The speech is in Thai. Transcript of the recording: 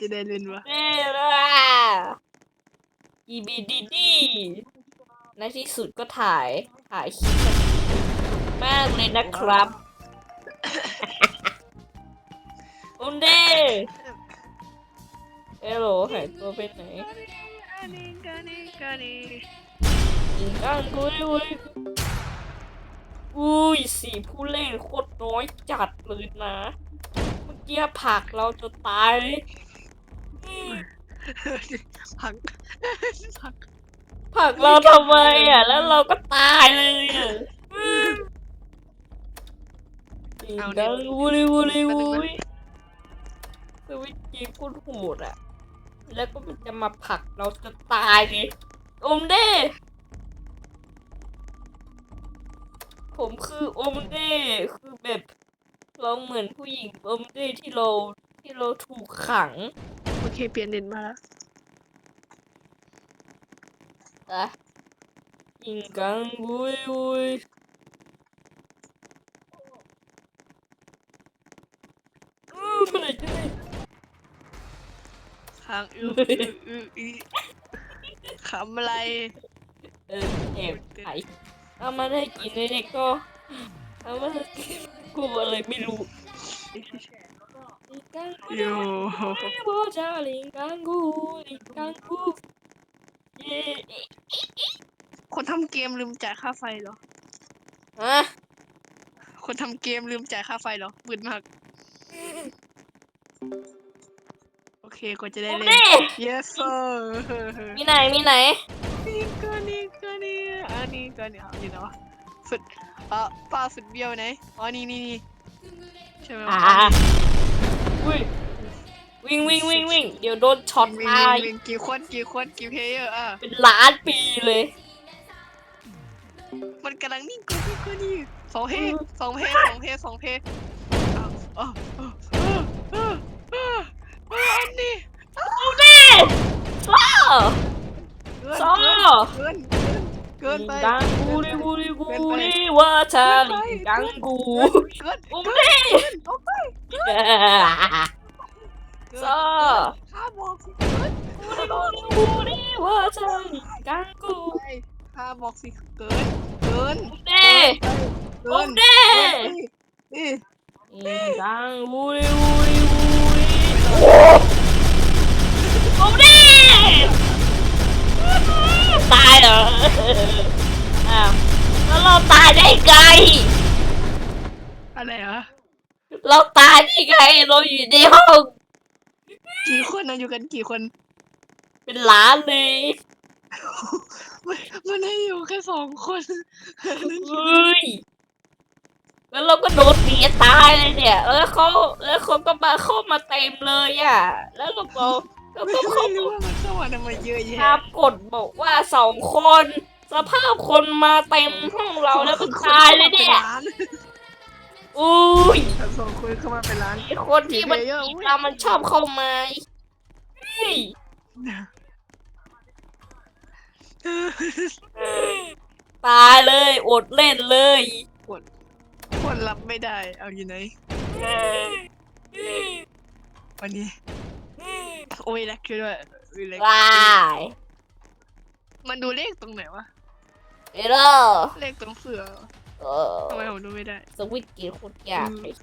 จะได้เล่นวะเน่ล่ะอีบีดีดีในที่สุดก็ถ่าย ถ่ายคลิปกันมากเลยนะครับอุนเดเอโหลหายตัวไปไหนอันนี้กันนี่กันนี่ยิงกันกุยอุ้ยอุ้ยสี่ผู้เล่นโคตรน้อยจัดเลยนะ เมื่อกี้ผลักเราจะตาย เลยพักพักผลักเราทำไมอะ แล้วเราก็ตายเลยอะยิงกันวุ้ยวุ้ยวุ้ยสวิตช์จีพูดโหดอะ แล้วก็มันจะมาผลักเราจะตายเลยอมเด้ผมคืออมเด้คือแบบ เราเหมือนผู้หญิงอมเด้ที่เราที่เราถูกขัง โอเค เปลี่ยนเน็ตมาแล้วอะยิงกันวุ้ยวุ้ยอื้อเมื่อไหร่จะได้ค้างอื้ออื้ออื้ออื้อขำอะไร เออแอบไถเอามาได้กินเด็กๆก็เอามาได้กินกูอะไรไม่รู้ ลิงกังกูโย่ไม่บอกจะลิงกังกูลิงกังกูเย้คนทำเกมลืมจ่ายค่าไฟเหรอ ฮะคนทำเกมลืมจ่ายค่าไฟเหรอบืดมาก โอเคก็จะได้โอ้เล่นเด้ yes sir มีไหน มีไหน นี่ก็นี่ก็นี่อันนี้ก็นี่อันนี้เนาะสุดเอ่อป้าสุดเบี้ยวไหนอ๋อนี่นี่นี่ใช่ไหมอ่า อุ้ยวิ่งวิ่งวิ่งวิ่งเดี๋ยวโดนช็อตวิ่งตายวิ่งกี่คนกี่คนกี่เพลเยอร์อะเป็นล้านปีเลย มันกำลังนิ่งกูนี่กูนี่สองเพลสองเพลสองเพลสองเพลอ้าวอ้าวอ้าวอ้าวอ้าวอ้าวอ้าวอันนี้ เอาดิซ้อ เกิน ซ้อ เกินเกินเกินไปกังกูดิกูดิกูดิว่าชาลิงกังกูเกินอุ้มเกินดิเกินเอาไปเกินซ้อข้าบอกสิเกินกูดิกูดิกูดิว่าชาลิงกังกูไปข้าบอกสิเกินเกินอุ้มดิเกิอุ้นมดินี่ลิงกังกูดิกูดิกู ตายเหรออ้าวแล้วเราตายได้ไง อะไรเหรอเราตายได้ไง เราอยู่ในห้องกี่คนนะอยู่กันกี่คน เป็นล้านเลย มันมันให้อยู่แค่สองคนเฮ้ย แล้วเราก็โดนตีตายเลยเนี่ย แล้วเขาแล้วเขาก็มาเข้ามาเต็มเลยอะ แล้วเราก็ก็ ไม่ก็เขารู้ว่ามันเข้ามาทำไมเยอะแยะทำกฎบอกว่าสองคน สภาพคนมาเต็มห้องเราแล้วก็ตายเลยเนี่ยร้านอุ้ยสองคนเข้ามาเป็นร้าน ไอ้คนที่มันจีบเรามันชอบเข้ามาเฮ้ยตายเลยอดเล่นเลยคนรับไม่ได้ เอาอยู่ไหนวันนี้โอ้ยแลกคือด้วยอุ้ยแลกว้ายมันดูเลขตรงไหนวะ เอโร่เลขตรงเสือเออทำไมผมดูไม่ได้ สวิตช์เกียร์โคตรยากเลย